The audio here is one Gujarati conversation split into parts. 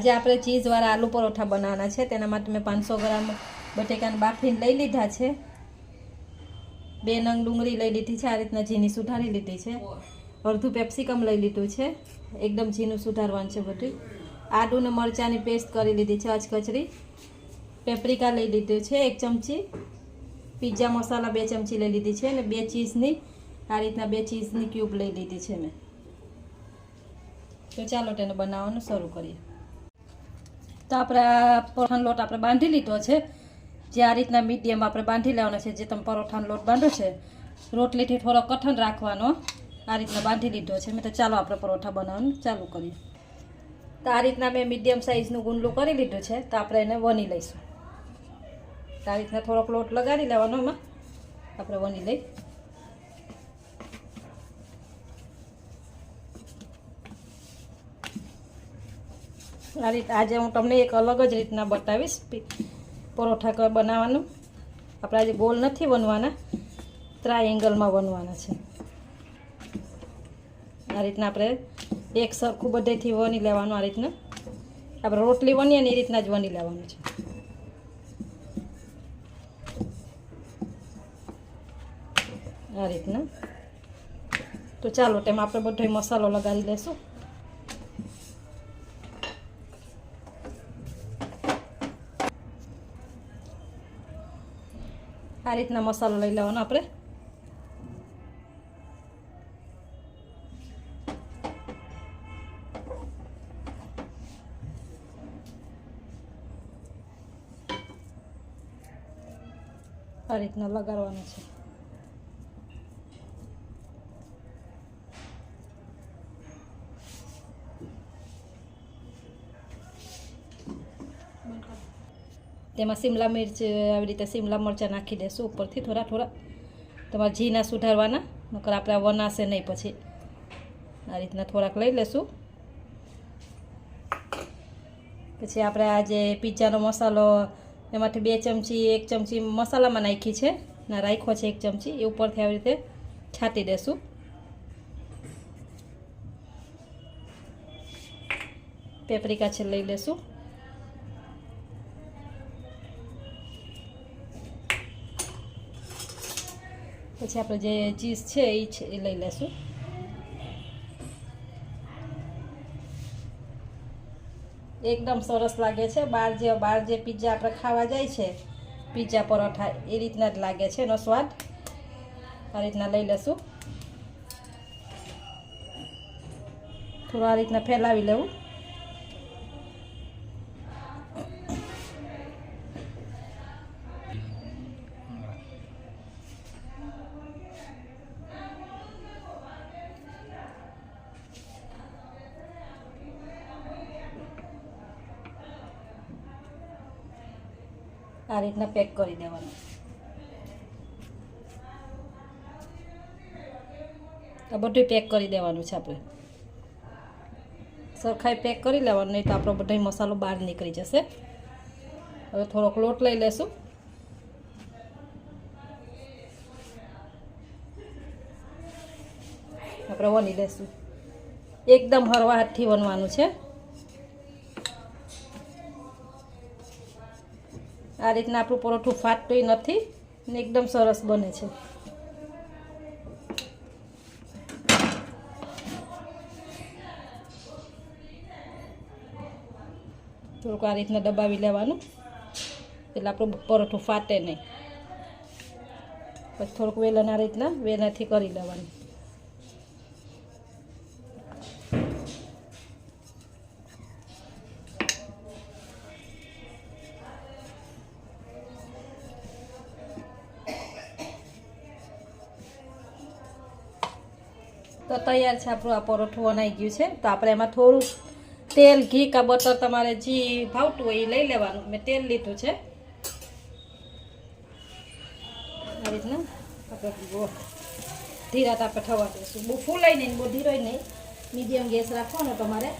આજે આપણે ચીઝવાળા આલુ પરોઠા બનાવવાના છે. તેના માટે મેં પાંચસો ગ્રામ બટેકાને બાફીને લઈ લીધા છે. બે નંગ ડુંગળી લઈ લીધી છે. આ રીતના ઝીની સુધારી લીધી છે. અડધું પેપ્સિકમ લઈ લીધું છે. એકદમ ઝીનું સુધારવાનું છે બધું. આદુને મરચાંની પેસ્ટ કરી લીધી છે અચકચરી પેપ્રિકા લઈ લીધું છે એક ચમચી. પિઝા મસાલા બે ચમચી લઈ લીધી છે અને બે ચીઝની આ રીતના બે ચીઝની ક્યુબ લઈ લીધી છે મેં. તો ચાલો તેને બનાવવાનું શરૂ કરીએ. તો આપણે આ પરોઠાનો લોટ આપણે બાંધી લીધો છે. જે આ રીતના મીડિયમ આપણે બાંધી લેવાનો છે, જે તમે પરોઠાનો લોટ બાંધો છે. રોટલીથી થોડો કઠણ રાખવાનો. આ રીતના બાંધી લીધો છે. મેં તો ચાલો આપણે પરોઠા બનાવવાનું ચાલુ કરીએ. તો આ રીતના મેં મીડિયમ સાઇઝનું ગુંડલું કરી લીધું છે. તો આપણે એને વણી લઈશું. તો આ રીતના થોડોક લોટ લગાડી લેવાનો એમાં આપણે વણી લઈ. આ રીત આજે હું તમને એક અલગ જ રીતના બતાવીશ. પરોઠા બનાવવાનું. આપણે આજે ગોલ નથી બનવાના ટ્રાયેંગલમાં બનવાના છે. આ રીતના આપણે એક સરખું બધેથી વણી લેવાનું આ રીતના. આપણે રોટલી વણીએ ને એ રીતના જ વણી લેવાનું છે. આ રીતના. તો ચાલો, તેમાં આપણે બધો મસાલો લગાડી લઈશું આ રીતના મસાલો લઈ લેવાનો આપણે. આ રીતના લગાડવાનું છે. તેમાં શિમલા મિર્ચ આવી રીતે શિમલા મરચાં નાખી દેશું ઉપરથી થોડા થોડા. તમારે ઘીના સુધારવાના, નકર આપણે વનાશે નહીં પછી. આ રીતના થોડાક લઈ લેશું. પછી આપણે આ જે પિઝાનો મસાલો, એમાંથી બે ચમચી, એક ચમચી મસાલામાં નાખી છે. ના, રાખ્યો છે એક ચમચી. એ ઉપરથી આવી રીતે છાંટી દેશું. પેપરિકા છે લઈ લેશું. પછી આપણે જે ચીઝ છે એ છે, એ લઈ લેશું. એકદમ સરસ લાગે છે. બહાર જે બહાર જે પીઝા આપણે ખાવા જાય છે પીઝા પરોઠા, એ રીતના જ લાગે છે એનો સ્વાદ. આ રીતના લઈ લેશું. થોડું આ રીતના ફેલાવી લેવું. આ રીતના પેક કરી દેવાનું. આ બધું પેક કરી દેવાનું છે આપણે. સરખાઈ પેક કરી લેવાનું, નહીં તો આપણો બધો મસાલો બહાર નીકળી જશે. હવે થોડોક લોટ લઈ લેશું. આપણે વણી લેશું. એકદમ હળવા હાથથી વણવાનું છે. આ રીતના આપણું પરોઠું ફાટતું નથી ને એકદમ સરસ બને છે. થોડુંક આ રીતના દબાવી લેવાનું. એટલે આપણું પરોઠું ફાટે નહીં. પછી થોડુંક વેલણ આ રીતના વેલાથી કરી લેવાનું. તો તૈયાર છે આપણું આ પરોઠું બનાવી ગયું છે. તો આપણે એમાં થોડું તેલ, ઘી કા બટર તમારે જે ભાવતું હોય એ લઈ લેવાનું. મેં તેલ લીધું છે. આ રીતના આપણે ધીરા તાપે થવા દઈશું. બહુ ફૂલાય નહીં, બહુ ધીરોય નહીં. મીડિયમ ગેસ રાખવાનો તમારે.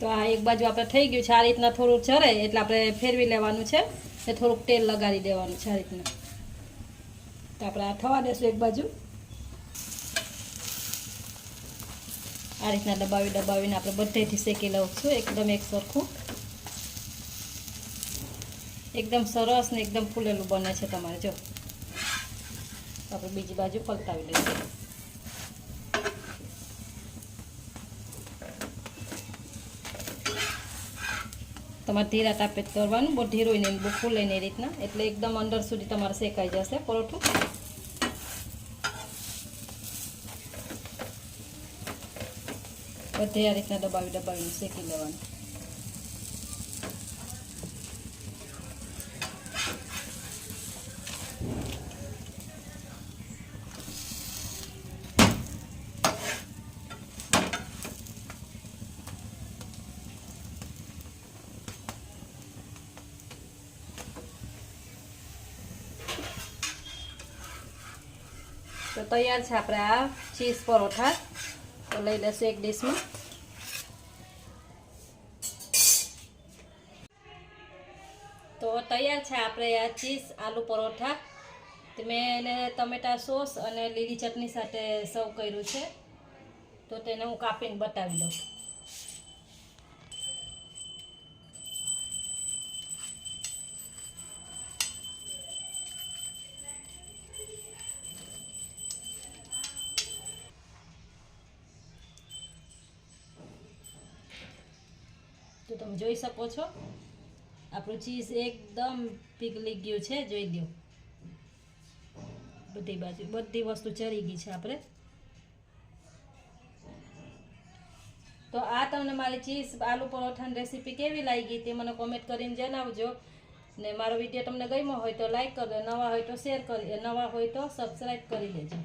તો આ એક બાજુ આપણે થઈ ગયું છે. આ રીતના થોડું ચરે એટલે આપણે ફેરવી લેવાનું છે. ને થોડુંક તેલ લગાડી દેવાનું છે આ રીતના. તો આપણે આ થવા દેશું એક બાજુ. આ રીતના દબાવી દબાવીને આપણે બધેથી શેકી લઉં છું, એકદમ એક સરખું. એકદમ સરસ ને એકદમ ફૂલેલું બને છે તમારે, જો. આપણે બીજી બાજુ પલટાવી લઈશું. તમારે ધીરા તાપે જ કરવાનું. બહુ ઢીરું નહીં બહુ ફૂલે એ રીતના. એટલે એકદમ અંદર સુધી તમારે શેકાઈ જશે પરોઠું. બધે આ રીતના દબાવી દબાવીને શેકી લેવાનું. તો તૈયાર છે આપણે આ ચીઝ પરોઠા. તો લઈ લેશું એક ડીશમાં. તો તૈયાર છે આપણે આ ચીઝ આલુ પરોઠા. મેં એને ટમેટા સોસ અને લીલી ચટણી સાથે સર્વ કર્યું છે. તો તેને હું કાપીને બતાવી દઉં. તો તમે જોઈ શકો છો. આપણું ચીઝ એકદમ પીગલી ગયું છે, જોઈ દો બધી બાજુ, બધી વસ્તુ ચરી ગઈ છે આપણે. તો આ તમને મારી ચીઝ આલુ પરોઠાની રેસીપી કેવી લાગી તે મને કોમેન્ટ કરીને જણાવજો. ને મારો વીડિયો તમને ગમ્યો હોય તો લાઈક કરજો, નવા હોય તો શેર કરી નવા હોય તો સબસ્ક્રાઈબ કરી દેજો